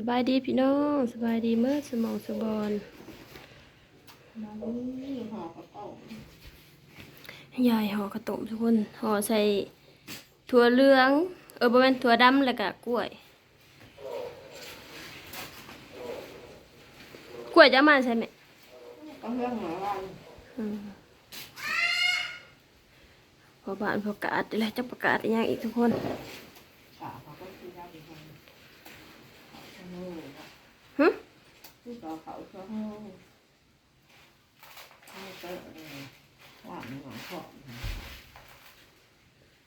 สบายดีพี่น้องสบายดีเมื่อสมองสบอนมานี่ห่อกระเป๋ายายห่อข้าวต้มทุกคนห่อใส่ถั่วเหลือง เออประมาณถั่วดำแล้วก็กล้วย กล้วยจะมาใช่ไหมก็เรื่องหมาวันพอบ้านพอกาดแล้วจะประกาศอย่างอีกทุกคน สาเขาก็คือรับอีกคนเขาโง่ หึต่อเขาเขาโง่เขาเตะเลยหวานหวานขอบ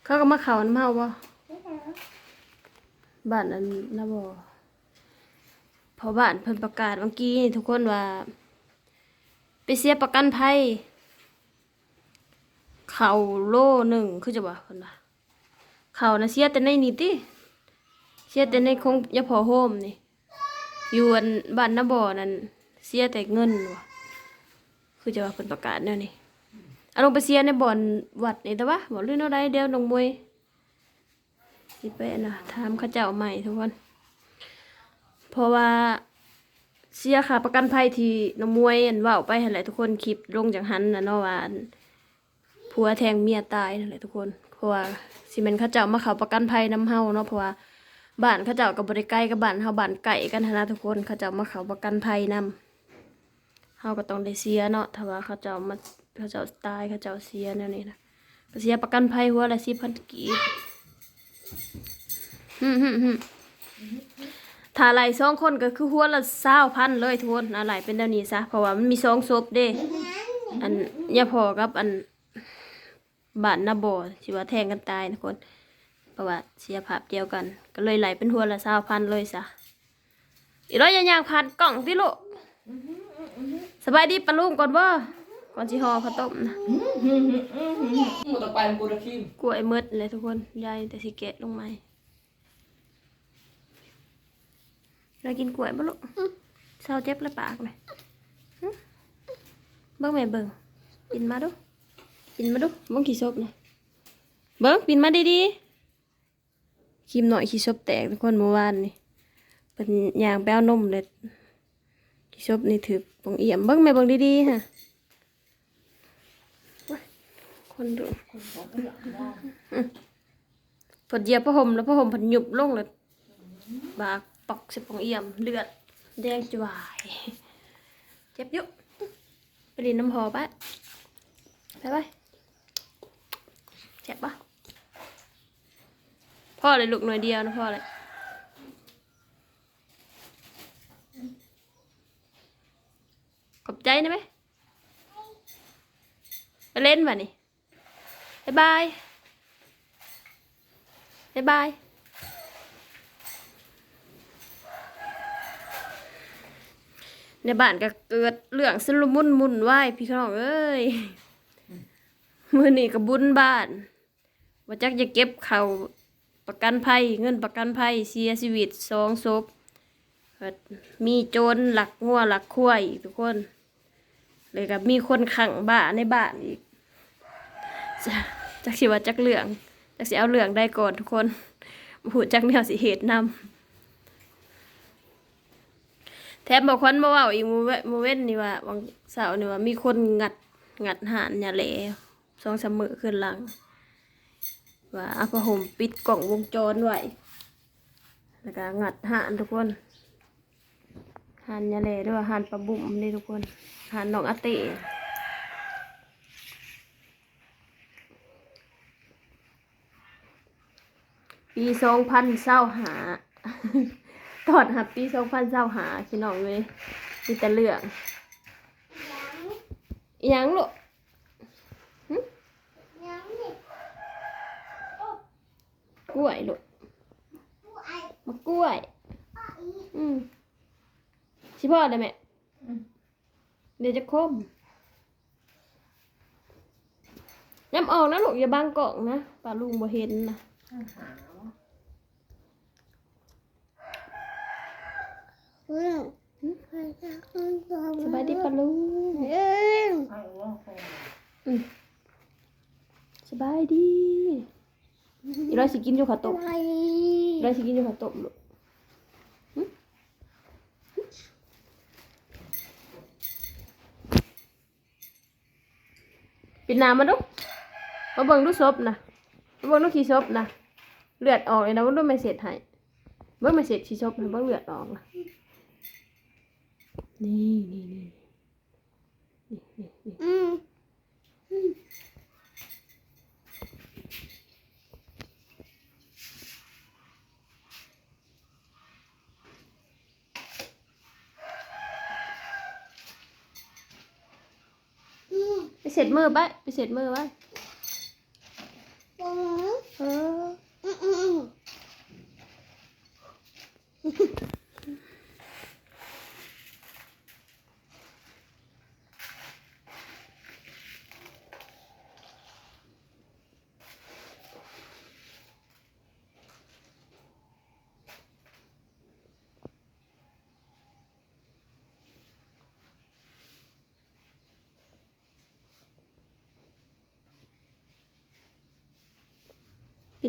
เขาก็มาเขาน้ำเมาบ่บ้านนั้นนะบ่พอบ้านเพิ่นประกาศเมื่อกี้นี่ทุกคนว่า ไปเสียประกันภัยเข่าโลหนึ่งคือจะว่าเพิ่นว่าเขานะเสียแต่ในนี่ติเสียแต่ในคงยาพอโฮมนี่ อยู่อันบ้านนาบ่อนั่นเสียแต่เงินว่ะคือจะว่าเพิ่นประกาศแนวนี้เอาลงไปเสียในบ่อนวัดนี่แต่ว่าบ่ลื่นเอาได้เดียวน้องมวยสิไปนะถามเขาเจ้าใหม่ทุกคนเพราะว่าเสียค่าประกันภัยที่น้องมวยอันว้าไปหั่นแหละทุกคนคลิปลงจากหันน่ะเนาะว่านผัวแทงเมียตายนั่นแหละทุกคนเพราะว่าสิแม่นเขาเจ้ามาเขาประกันภัยนํเฮาเนาะเพราะว่า บ้านเขาเจ้าก็บ่ได้ใกล้กับบ้านเฮาบ้านไกลกันนะทุกคนเขาเจ้ามาเขาประกันภัยนํเฮาก็ต้องได้เสียเนาะถ้าว่าเขาเจ้ามาเขาเจ้าตายเขาเจ้าเสียแนวนี้นะก็เสียประกันภัยหัวละ10,000กีบฮึ่มๆถ้าไหลสองคนก็คือหัวละ20,000เลยทุกคนนะไหลเป็นแนวนี้ซะเพราะว่ามันมีสองศพเด้อันย่าพอกับอันบ้านนาโบสิว่าแทงกันตายทุกคน ราะว่าเสียภาพเดียวกัน ก็เลยไหลเป็นหัวละสาวพันเลยซะอีร้อยยางผ่านกล่องที่ลูกสบายดีปะลุงก่อนบ่ก่อนสิห่อข้าวต้มนะหมดต่อไปกูจะคิมกล้วยมืดเลยทุกคนยายแต่สิแกะลงมาเรากินกล้วยบ่ลูกเศร้าเจ็บแล้วปากเลยหึเบิ่งแม่เบิ่งกินมาดูกินมาดูเบิ่งขี้ซบนะเบิ่งปินมาดีๆ ครีมหน่อยขี้ซบแตกทุกคนเมื่อวานนี่เป็นยางแป้วนมเลยขี้ซบนี่ถือปองเอี่ยมเบิ่งแม่เบิ่งดีๆฮะโอ๊ยคนดูผดเหยียบผ้าห่มแล้วผ้าห่มผันหยุบลงเลยบากปอกสิบของเอี่ยมเลือดแดงจวายเจ็บอยุไปดินน้ำหอปะไปไปเจ็บปะ พ่อเลยลูกหน่อยเดียวนะพ่อเลยขอบใจนะไหมไปเล่นป่ะนี่บ๊ายบายบ๊ายบายในบ้านก็เกิดเรื่องสลุมุนมุนไหวายพี่น้องเอ้ยมือนี่ก็บุญบ้านว่าจักจะเก็บเขาว ประกันภัยเงินประกันภัยเสียชีวิตสองศพมีโจรหลักงัวหลักควายอีกทุกคน เลยกับมีคนขังบ้าในบ้านอีกจ,จักสิว่าจักเรื่องจักสิเอาเรื่องได้ก่อนทุกคนหูจักแนวสิเหตุนำแถมบอกควันมาว่าอีกมูเวมูเว้นนี่ว่าวังเสาร์นี่ว่ามีคนงัดงัดหานย่าแหลสองสามมือขึ้นหลัง ว่าเอาผ้าห่มปิดกล่องวงจรไว้แล้วก็งัดหานทุกคนหานยาแหล่ด้วยว่าหานปลาบุ่มนี่ทุกคนหานนองอาเต้ปีสองพันเศร้าหาตอดหับปีสองพันเศร้าหาพี่น้องเลยมีแต่เรื่องยังลูกหึก ล้วยลูกมากล้วย อืมชิพ่อได้ไหมเดี๋ยวจะคมน้ำออกนะลูกอย่าบังกล่องนะปลาลุงบ่เห็นนะสบายดีปะลุงสบายดี อีร้อยสิกินอยู่ข้าตต้มร้อยสิกินอยู่ข้าวต้มลูกปิดน้ำมาดูมาเบิ่งดูซบนะมาเบิ่งดูขี้ซบนะเลือดออกเลยนะว่าดูไม่เสร็จให้เบิ่งไม่เสร็จขี้ซบนะเบิ่งเลือดออกนะนี่นี่นี่นี่นี่นี่ ร็จมือไปไปเสร็จมือไว้อืมเออ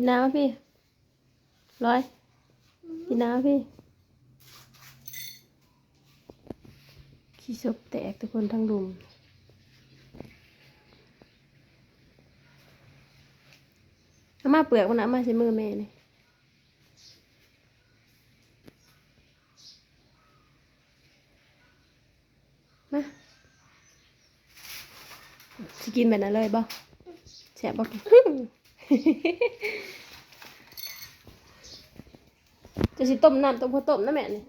อืมอืมปิดน้ำพี่ ร้อยปิดน้ำพี่ ขี้ศพแตกทุกคนทั้งรุมเอามาเปลือกมันนะเอามาใช้มือแม่นี่มาสกินแบบนั้นเลยบ่แสบบ่ จะสิต้มน้ำต้มข้าวต้มนะแม่นี่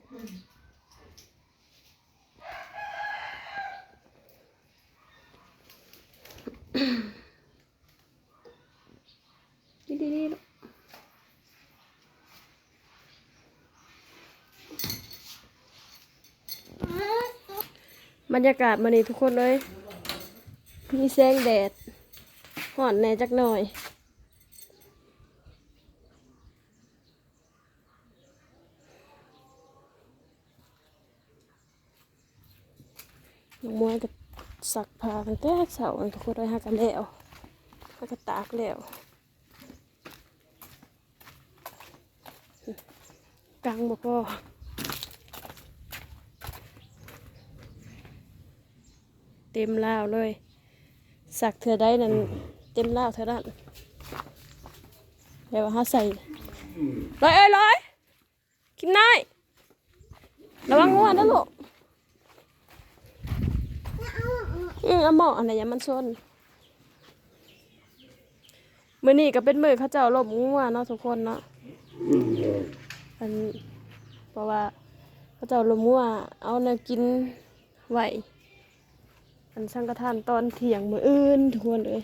ดีดีบรรยากาศมานี่ทุกคนเลย มีแสงแดดห่อนแน่จักหน่อย น้องมวยก็สักผ้าตั้งแต่เสาร์ทุกคนเลยหากันแล้วหากันตากแล้วกลางบ่พอเต็มลาวเลย สักเธอได้นั่นเต็มลาวเธอนั่นเดี๋ยวเขาใส่ร้อยเอ้ยร้อยกินได้ระวังงัวนะลูก อืมเอาหมออะไรอย่ามันซนมือนี้ก็เป็นมือเขาเจ้าลบงัวเนาะทุกคนเนาะอันเพราะว่าเขาเจ้าลบงัวเอาแนวกินไหวอันสังฆทานตอนเที่ยงมืออื่นทุกคนเอ้ย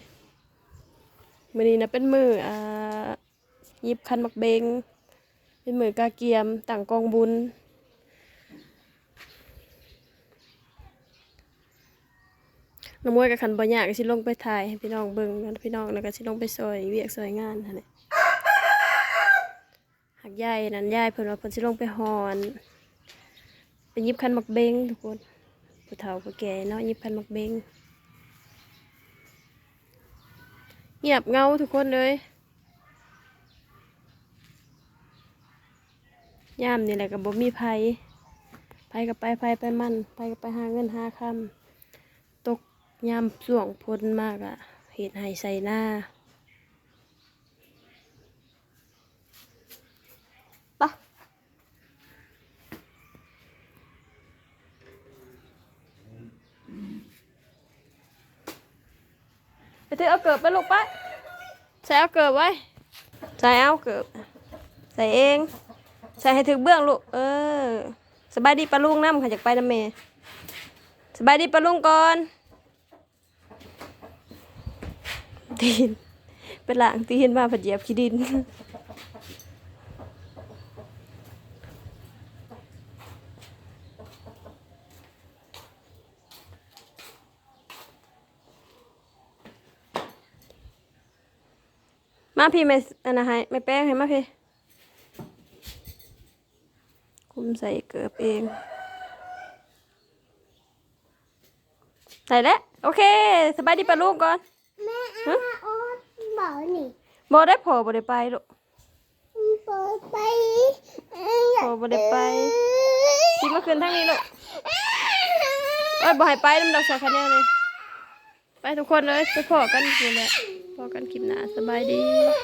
มือนี้นะเป็นมืออ่ายิบคันมักเบงเป็นมือกาเกียมต่างกองบุญ น้ำมวยกับขันบ่ยากก็สิลงไปถ่ายให้พี่น้องเบิ่งกันพี่น้องแล้วก็สิลงไปซอยเวียกซอยงานหั่นแหละหักยายนั่นยายเพิ่นว่าเพิ่นสิลงไปหอนไปยิบคันมักเบงทุกคนผู้เฒ่าผู้แก่เนาะยิบคันมักเบงเงียบเงาทุกคนเลยย่ามนี่แหละก็บบ่มีไผไผก็ไปไผไปมันไผก็ไปหาเงินหาคำ ยามส่วงพ้นมากอะเห็ดไห้ใส่หน้าปะไปเถอะเอาเกิบไปลูกไปใส่เอาเกิบไว้ ใส่เอาเกิบ ใส่เอง ใส่ให้ถึงเบื้องลูก เออ สบายดีปะลุงน้ำค่ะจากไปน้ำเมสบายดีปะลุงก่อน ตีน เป็นหลังตีนมาผัดเหยียบขี้ดิน มาพี่ไม่อันนะให้ไม่แป้งให้มาพี่ คุมใส่เกือบเองใส่แล้ว โอเค สบายดีปะลูกก่อน แม่อาโอ๊ตบอกนี่บอได้พอบอได้ไปลูกเปิดไปพอบอได้ไปสิมาคืนทั้งนี้ลูกเอ้ยบอให้ไปน้ำดอกใส่คะแนนเลย ไปทุกคนเลยไปพอกันอยู่แหละพอกันคลิปหน้าสบายดี